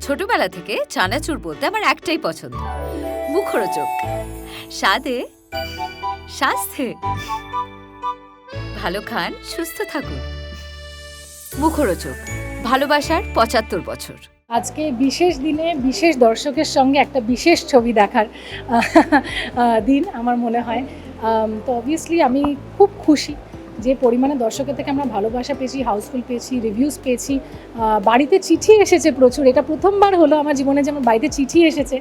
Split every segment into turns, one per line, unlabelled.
ছোটবেলা থেকে চানাচুর বলতে আমার একটাই পছন্দ। মুখরোচক। স্বাদে, স্বাস্থ্যে। ভালো খান, সুস্থ থাকুন। মুখরোচক। ভালোবাসার পঁচাত্তর বছর।
আজকে বিশেষ দিনে বিশেষ দর্শকের সঙ্গে একটা বিশেষ ছবি দেখার দিন আমার মনে হয়। তো অবভিয়াসলি আমি খুব খুশি। যে পরিমাণে দর্শকের থেকে আমরা ভালোবাসা পেয়েছি, হাউসফুল পেয়েছি রিভিউজ পেয়েছি বাড়িতে চিঠি এসেছে প্রচুর। এটা প্রথমবার হলো আমার জীবনে যে আমার বাড়িতে চিঠি এসেছে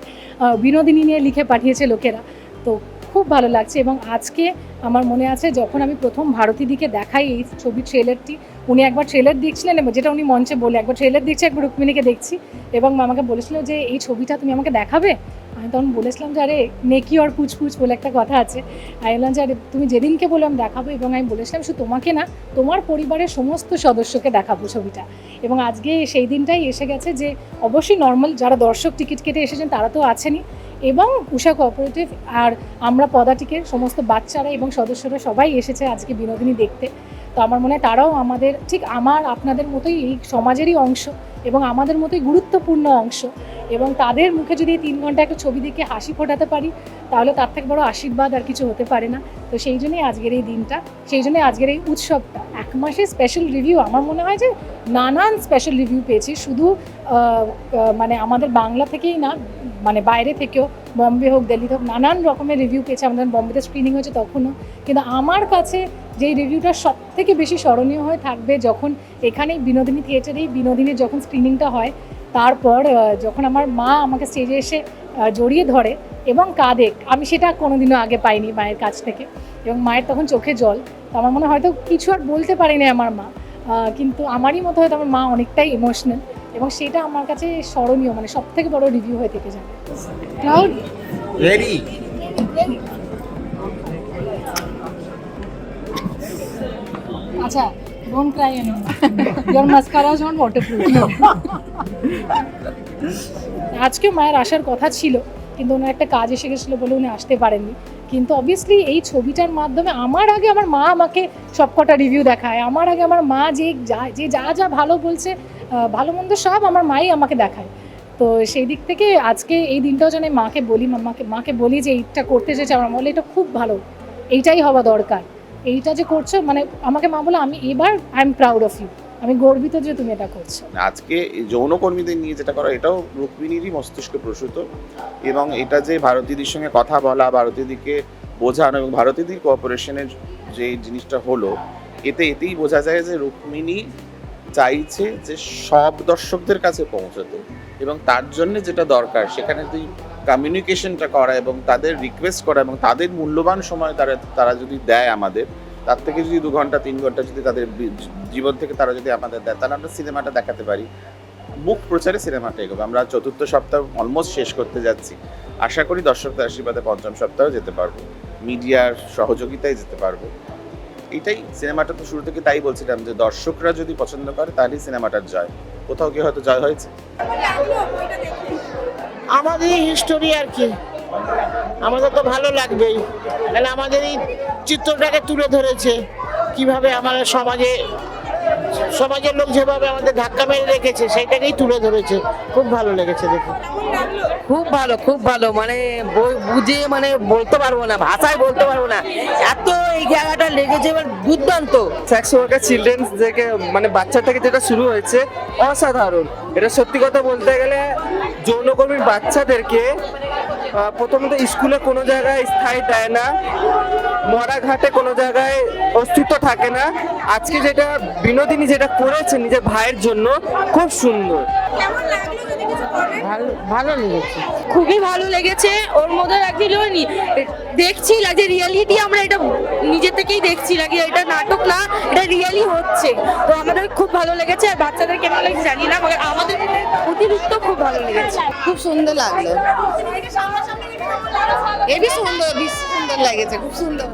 বিনোদিনী নিয়ে লিখে পাঠিয়েছে লোকেরা। তো খুব ভালো লাগছে এবং আজকে আমার মনে আছে যখন আমি প্রথম ভারতীদিকে দেখাই এই ছবির ট্রেলারটি উনি একবার ট্রেলার দেখছিলেন এবং যেটা উনি মঞ্চে বলে, একবার ট্রেলার দেখছি, একবার রুক্মিণীকে দেখছি এবং আমাকে বলেছিল যে, এই ছবিটা তুমি আমাকে দেখাবে? আমি তখন বলেছিলাম যে, আরে, নেকি আর পুচপুচ বলে একটা কথা আছে। আমি বললাম যে, আরে, তুমি যেদিনকে বললাম দেখাবো। এবং আমি বলেছিলাম, শুধু তোমাকে না, তোমার পরিবারের সমস্ত সদস্যকে দেখাবো ছবিটা। এবং আজকে সেই দিনটাই এসে গেছে যে, অবশ্যই নর্মাল যারা দর্শক টিকিট কেটে এসেছেন, তারা তো আছেনই। এবং উষা কোঅপারেটিভ আর আমরা পদাটিকের সমস্ত বাচ্চারা এবং সদস্যরা সবাই এসেছে আজকে বিনোদিনী দেখতে। তো আমার মনে হয় তারাও আমাদের, ঠিক আমার, আপনাদের মতোই এই সমাজেরই অংশ এবং আমাদের মতোই গুরুত্বপূর্ণ অংশ। এবং তাদের মুখে যদি তিন ঘণ্টা একটা ছবি দেখে হাসি ফোটাতে পারি, তাহলে তার থেকে বড় আশীর্বাদ আর কিছু হতে পারে না। তো সেই জন্যই আজকের এই দিনটা, সেই জন্যই আজকের এই উৎসবটা। এক মাসের স্পেশাল রিভিউ আমার মনে হয় যে নানান স্পেশাল রিভিউ পেয়েছি। শুধু মানে আমাদের বাংলা থেকেই না মানে বাইরে থেকেও, বম্বে হোক, দিল্লি হোক, নানান রকমের রিভিউ পেয়েছে। আমাদের বম্বেতে স্ক্রিনিং হয়েছে তখনও। কিন্তু আমার কাছে যেই রিভিউটা সব থেকে বেশি স্মরণীয় হয়ে থাকবে, যখন এখানেই বিনোদিনী থিয়েটারেই বিনোদিনীর যখন স্ক্রিনিংটা হয় তারপর যখন আমার মা আমাকে স্টেজে এসে জড়িয়ে ধরে এবং কাঁদে আমি সেটা কোনোদিনও আগে পাইনি মায়ের কাছ থেকে। এবং মায়ের তখন চোখে জল। তো আমার মনে হয়তো কিছু আর বলতে পারেনি আমার মা। কিন্তু আমারই মতো হয়তো আমার মা অনেকটাই ইমোশনাল এবং সেটা আমার কাছে স্মরণীয় মানে সব থেকে বড় রিভিউ হয়ে থেকে যাবে ক্লাউড
রেডি
আচ্ছা don't cry anymore your mascara is not waterproof আজকে মায়ের আসার কথা ছিল, কিন্তু ওনার একটা কাজ এসে গেছিল বলে উনি আসতে পারেননি। কিন্তু অবভিয়াসলি এই ছবিটার মাধ্যমে আমার আগে আমার মা আমাকে সবকটা রিভিউ দেখায়। আমার আগে আমার মা যে যা যে যা যা ভালো বলছে ভালো মন্দ সব আমার মাই আমাকে দেখায়। তো সেই দিক থেকে আজকে এই দিনটাও যেন মাকে বলি মাকে মাকে বলি যে এইটা করতে চেয়েছে আমার বলে, এটা খুব ভালো। এইটাই হওয়া দরকার। এইটা যে করছ মানে আমাকে মা বলে, আমি এবার I am proud of you আমি গর্বিত যে তুমি এটা করছ।
আজকে যৌনকর্মীদের নিয়ে যেটা করা, এটাও রুক্মিণীরই মস্তিষ্কে প্রসূত, এবং এটা যে ভারতীয়দের সঙ্গে কথা বলা ভারতীয়দিকে বোঝানো, এবং ভারতীয়দের কোঅপারেশনের যে জিনিসটা হলো, এতে এতেই বোঝা যায় যে রুক্মিণী চাইছে যে সব দর্শকদের কাছে পৌঁছাতে, এবং তার জন্য যেটা দরকার, সেখানে যদি কমিউনিকেশনটা করা এবং তাদের রিকোয়েস্ট করা এবং তাদের মূল্যবান সময় তারা তারা যদি দেয় আমাদের, তার থেকে যদি দু ঘণ্টা, তিন ঘণ্টা যদি তাদের জীবন থেকে তারা যদি আমাদের দেয়, তাহলে আমরা সিনেমাটা দেখাতে পারি। মুখ প্রচারে সিনেমাটা এগোবে। আমরা চতুর্থ সপ্তাহ অলমোস্ট শেষ করতে যাচ্ছি। আশা করি দর্শকদের আশীর্বাদে পঞ্চম সপ্তাহ যেতে পারব। মিডিয়ার সহযোগিতায় যেতে পারব। এটাই সিনেমাটা তো শুরু থেকে তাই বলছিলাম যে দর্শকরা যদি পছন্দ করে, তাহলেই সিনেমাটার জয়। কোথাও কি হয়তো জয় হয়েছে।
আমাদের হিস্টোরি আর কি। আমাদের তো ভালো লাগবেই। তাহলে আমাদের এই চিত্রটাকে তুলে ধরেছে। কীভাবে আমাদের সমাজে, সমাজের লোক যেভাবে আমাদের ধাক্কা মেরে রেখেছে, সেইটাকেই তুলে ধরেছে। খুব ভালো লেগেছে দেখে।
খুব ভালো খুব ভালো। মানে বই- বুঝে মানে বলতে পারব না ভাষায় বলতে পারব না। এত এই জায়গাটা লেগেছে এবার দুর্দান্ত।
সেক্স ওয়ার্কার চিলড্রেন্স থেকে মানে বাচ্চা থেকে যেটা শুরু হয়েছে অসাধারণ। এটা সত্যি কথা বলতে গেলে যৌনকর্মীর বাচ্চাদেরকে প্রথমত স্কুলে কোনো জায়গায় স্থায়ী দেয় না মরা ঘাটে কোনো জায়গায় অস্তিত্ব থাকে না। আজকে যেটা বিনোদিনী যেটা করেছে নিজের ভাইয়ের জন্য খুব সুন্দর।
ভালো ভালো লেগেছে।
খুবই ভালো লেগেছে ওর মধ্যে অ্যাকচুয়ালি দেখছি যে রিয়ালিটি আমরা এটা নিজে থেকেই দেখছি নাকি এটা নাটক না এটা রিয়ালি হচ্ছে। তো আমাদের খুব ভালো লেগেছে আর বাচ্চাদের কেমন লাগছে জানি না আমাদের অতিরিক্ত খুব ভালো লেগেছে।
খুব সুন্দর লাগল। এবি সুন্দর বেশ সুন্দর লেগেছে খুব সুন্দর।